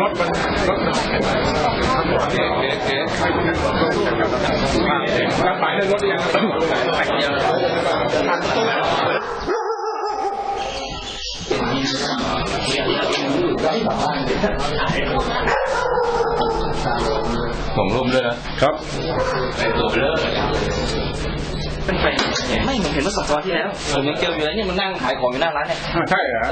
รถมันรถมันเก๋เก๋รับหมายเลยรถยังไปเดียวผมร่วมด้วยนะครับไปตัวเบลอ เป็นไปไม่ผมเห็นเมื่อสองวันที่แล้วผมยังเจออยู่เลยเนี่ยมันนั่งขายของอยู่หน้าร้านเนี่ย ใช่เหรอ แล้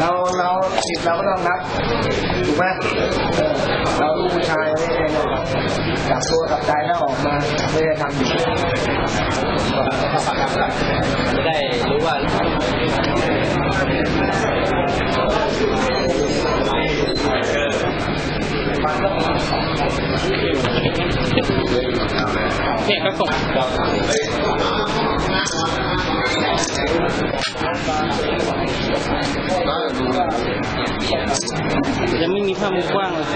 เราเราผิดเราก็ต้องรับถูกไหมเออเราลูกผู้ชายไม่ได้กลับตัวกลับใจแล้วออกมาไม่ได้ทำอยู่จะได้รู้ว่าเนี่ยก็ส่งยังไม่มีภา 人民ง看不惯了。